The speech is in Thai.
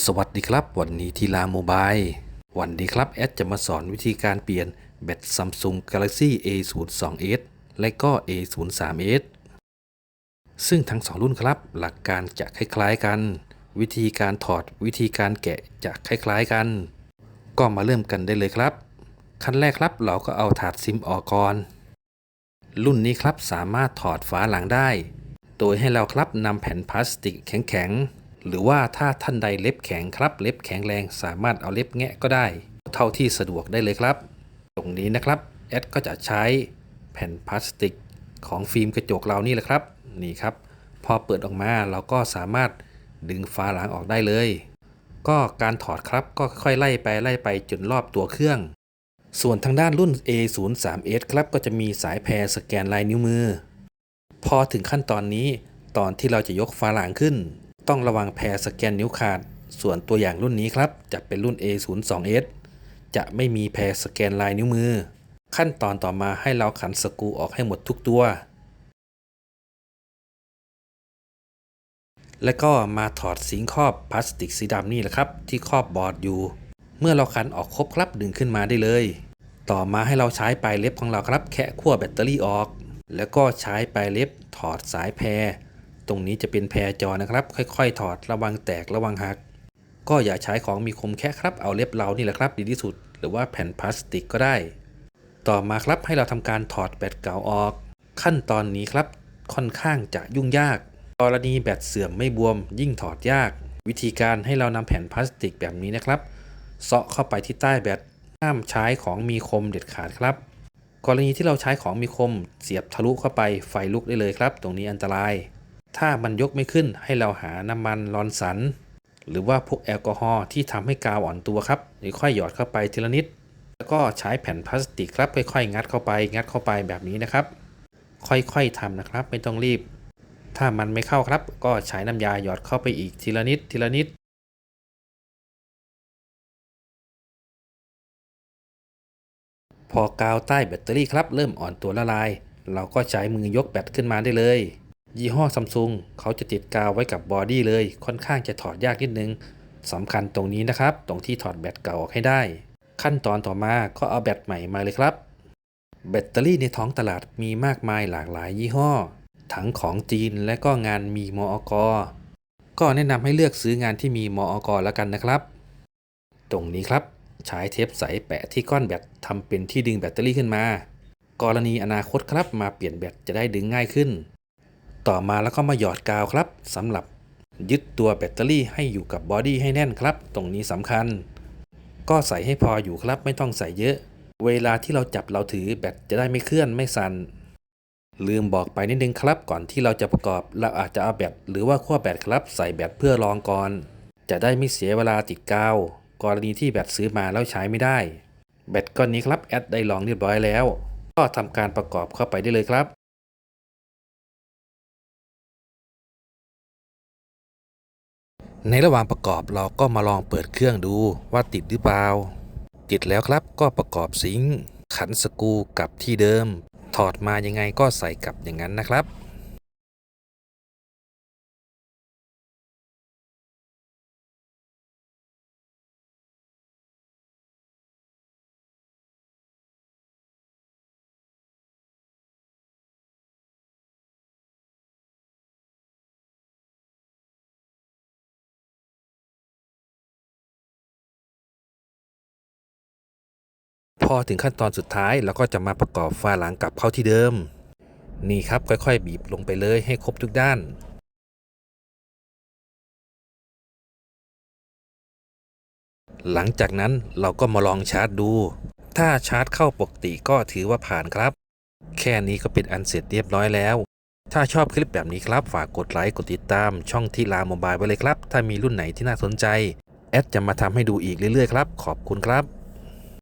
สวัสดีครับ วันนี้ทีลาโมบายวันดีครับ แอดจะมาสอนวิธีการเปลี่ยนแบต Samsung Galaxy A02s และก็ A03s ซึ่งทั้งสองรุ่นครับ หลักการจะคล้ายๆกัน วิธีการถอดวิธีการแกะจะคล้ายๆกัน ก็มาเริ่มกันได้เลยครับ ขั้นแรกครับเราก็เอาถาดซิมออกก่อน รุ่นนี้ครับสามารถถอดฝาหลังได้ โดยให้เราครับนำแผ่นพลาสติกแข็งๆ หรือว่าถ้าท่านใดเล็บแข็งครับ เล็บแข็งแรงสามารถเอาเล็บแงะก็ได้ เท่าที่สะดวกได้เลยครับ ตรงนี้นะครับแอดก็จะใช้แผ่นพลาสติกของฟิล์มกระจกเรานี่แหละครับนี่ครับ พอเปิดออกมาเราก็สามารถดึงฝาหลังออกได้เลย ก็การถอดครับก็ค่อยไล่ไปไล่ไปจนรอบตัวเครื่อง ส่วนทางด้านรุ่น A03s ครับก็จะมีสายแพรสแกนลายนิ้วมือ พอถึงขั้นตอนนี้ตอนที่เราจะยกฝาหลังขึ้น ต้องระวังแพรสแกนนิ้วขาด ส่วนตัวอย่างรุ่นนี้ครับ จะเป็นรุ่น A02s จะไม่มีแพรสแกนลายนิ้วมือ ขั้นตอนต่อมาให้เราขันสกรูออกให้หมดทุกตัว และก็มาถอดสิงครอบพลาสติกสีดำนี่แหละครับ ที่ครอบบอร์ดอยู่ เมื่อเราขันออกครบครับดึงขึ้นมาได้เลย ต่อมาให้เราใช้ปลายเล็บของเราครับ แคะขั้วแบตเตอรี่ออก แล้วก็ใช้ปลายเล็บถอดสายแพร ตรงนี้จะเป็นแพรจอนะครับ ค่อยๆ ถอดระวังแตกระวังหัก ก็อย่าใช้ของมีคมแค่ครับเอาเล็บเรานี่แหละครับ ดีที่สุด หรือว่าแผ่นพลาสติกก็ได้ ต่อมาครับให้เราทำการถอดแบตเก่าออก ขั้นตอนนี้ครับค่อนข้างจะยุ่งยากกรณีแบตเสื่อมไม่บวม ยิ่งถอดยาก วิธีการให้เรานำแผ่นพลาสติกแบบนี้นะครับเซาะเข้าไปที่ใต้แบตห้ามใช้ของมีคมเด็ดขาดครับ กรณีที่เราใช้ของมีคมเสียบทะลุเข้าไปไฟลุกได้เลยครับ ตรงนี้อันตราย ถ้ามันยกไม่ขึ้นให้เราหาน้ำมันลอนสัน หรือว่าพวกแอลกอฮอล์ที่ทำให้กาวอ่อนตัวครับ หรือค่อยหยอดเข้าไปทีละนิด แล้วก็ใช้แผ่นพลาสติกครับค่อยๆ งัดเข้าไป งัดเข้าไปแบบนี้นะครับ ค่อยๆทำนะครับ ไม่ต้องรีบ ถ้ามันไม่เข้าครับ ก็ใช้น้ำยาหยอดเข้าไปอีกทีละนิดทีละนิดพอกาวใต้แบตเตอรี่ครับเริ่มอ่อนตัวละลาย เราก็ใช้มือยกแบตขึ้นมาได้เลย ยี่ห้อซัมซุงเขาจะติดกาวไว้กับบอดี้เลย ค่อนข้างจะถอดยากนิดนึงสำคัญตรงนี้นะครับ ตรงที่ถอดแบตเก่าออกให้ได้ ขั้นตอนต่อมาก็เอาแบตใหม่มาเลยครับ แบตเตอรี่ในท้องตลาดมีมากมายหลากหลายยี่ห้อ ทั้งของจีนและก็งานมีมออกก็แนะนำให้เลือกซื้องานที่มีมอกแล้วกันนะครับ ตรงนี้ครับใช้เทปใสแปะที่ก้อนแบตทำเป็นที่ดึงแบตเตอรี่ขึ้นมา กรณีอนาคตครับมาเปลี่ยนแบตจะได้ดึงง่ายขึ้น ต่อมาแล้วก็มาหยอดกาวครับสำหรับยึดตัวแบตเตอรี่ให้อยู่กับบอดี้ให้แน่นครับ ตรงนี้สำคัญ ก็ใส่ให้พออยู่ครับไม่ต้องใส่เยอะ เวลาที่เราจับเราถือแบตจะได้ไม่เคลื่อนไม่สั่นลืมบอกไปนิดนึงครับ ก่อนที่เราจะประกอบเราอาจจะเอาแบตหรือว่าขั้วแบตครับใส่แบตเพื่อรองก่อน จะได้ไม่เสียเวลาติดกาว กรณีที่แบตซื้อมาแล้วใช้ไม่ได้ แบตก้อนนี้ครับแอดได้ลองเรียบร้อยแล้ว ก็ทำการประกอบเข้าไปได้เลยครับ ในระหว่างประกอบเราก็มาลองเปิดเครื่องดูว่าติดหรือเปล่า ติดแล้วครับก็ประกอบซิงขันสกูกลับที่เดิม ถอดมายังไงก็ใส่กลับอย่างนั้นนะครับ อถึงขั้นตอนสุดท้ายเราก็จะมาประกอบฝาหลังกลับเข้าที่เดิม นี่ครับค่อยๆ บีบลงไปเลยให้ครบทุกด้านหลังจากนั้นเราก็มาลองชาร์จดู ถ้าชาร์จเข้าปกติก็ถือว่าผ่านครับ แค่นี้ก็เป็นอันเสร็จเรียบร้อยแล้ว ถ้าชอบคลิปแบบนี้ครับ ฝากกดไลค์ กดติดตาม ช่องที่ลาโมบายไว้เลยครับ ถ้ามีรุ่นไหนที่น่าสนใจ แอดจะมาทำให้ดูอีกเรื่อยๆครับ ขอบคุณครับ